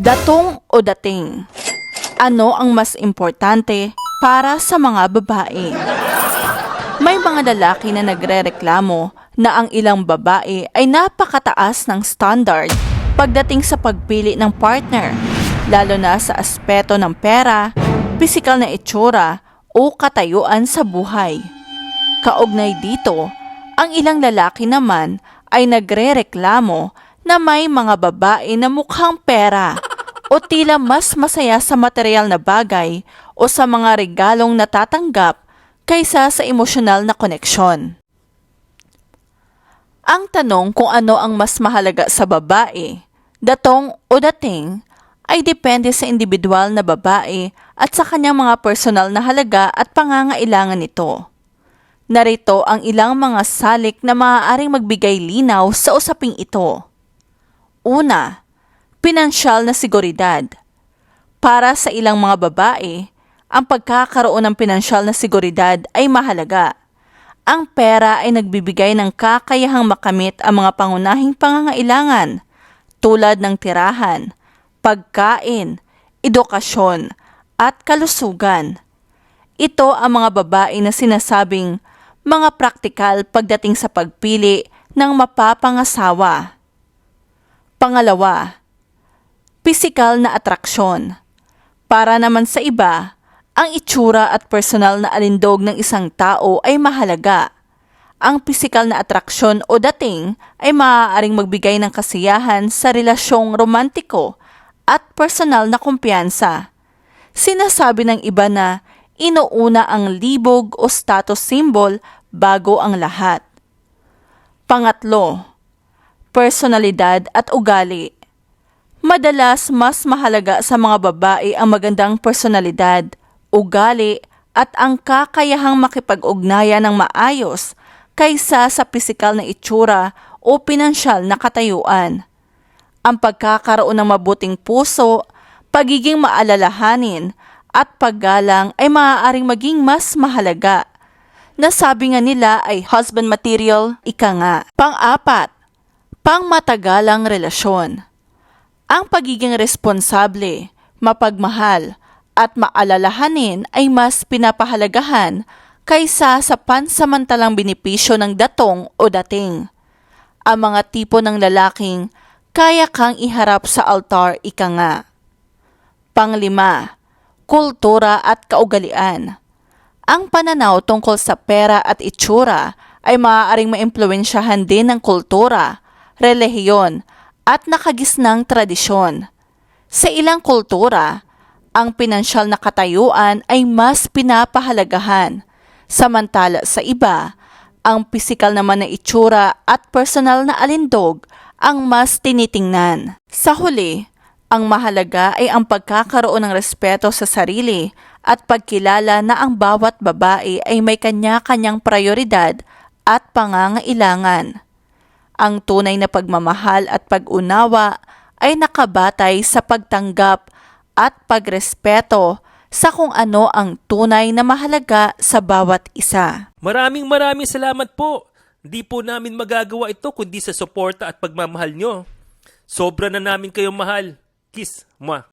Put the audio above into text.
Datong o dating? Ano ang mas importante para sa mga babae? May mga lalaki na nagrereklamo na ang ilang babae ay napakataas ng standard pagdating sa pagpili ng partner, lalo na sa aspeto ng pera, pisikal na itsura o katayuan sa buhay. Kaugnay dito, ang ilang lalaki naman ay nagrereklamo na may mga babae na mukhang pera o tila mas masaya sa material na bagay o sa mga regalong natatanggap kaysa sa emosyonal na koneksyon. Ang tanong kung ano ang mas mahalaga sa babae, datong o dating, ay depende sa individual na babae at sa kanyang mga personal na halaga at pangangailangan nito. Narito ang ilang mga salik na maaaring magbigay linaw sa usaping ito. Una, pinansyal na seguridad. Para sa ilang mga babae, ang pagkakaroon ng pinansyal na seguridad ay mahalaga. Ang pera ay nagbibigay ng kakayahang makamit ang mga pangunahing pangangailangan tulad ng tirahan, pagkain, edukasyon, at kalusugan. Ito ang mga babae na sinasabing mga praktikal pagdating sa pagpili ng mapapangasawa. Pangalawa, pisikal na atraksyon. Para naman sa iba, ang itsura at personal na alindog ng isang tao ay mahalaga. Ang pisikal na atraksyon o dating ay maaaring magbigay ng kasiyahan sa relasyong romantiko at personal na kumpiyansa. Sinasabi ng iba na inuuna ang libog o status symbol bago ang lahat. Pangatlo, personalidad at ugali. Madalas mas mahalaga sa mga babae ang magandang personalidad, ugali at ang kakayahang makipag-ugnayan ng maayos kaysa sa pisikal na itsura o pinansyal na katayuan. Ang pagkakaroon ng mabuting puso, pagiging maalalahanin at paggalang ay maaaring maging mas mahalaga. Nasabi nga nila ay husband material, ika nga. Pang-apat, pangmatagalang relasyon. Ang pagiging responsable, mapagmahal, at maalalahanin ay mas pinapahalagahan kaysa sa pansamantalang benepisyo ng datong o dating. Ang mga tipo ng lalaking kaya kang iharap sa altar ika nga. Panglima, kultura at kaugalian. Ang pananaw tungkol sa pera at itsura ay maaaring maimpluwensyahan din ng kultura, relihiyon, at nakagisnang tradisyon. Sa ilang kultura, ang pinansyal na katayuan ay mas pinapahalagahan, samantala sa iba, ang pisikal naman na itsura at personal na alindog ang mas tinitingnan. Sa huli, ang mahalaga ay ang pagkakaroon ng respeto sa sarili at pagkilala na ang bawat babae ay may kanya-kanyang prioridad at pangangailangan. Ang tunay na pagmamahal at pag-unawa ay nakabatay sa pagtanggap at pagrespeto sa kung ano ang tunay na mahalaga sa bawat isa. Maraming maraming salamat po. Hindi po namin magagawa ito kundi sa suporta at pagmamahal nyo. Sobra na namin kayong mahal. Kiss, mwah.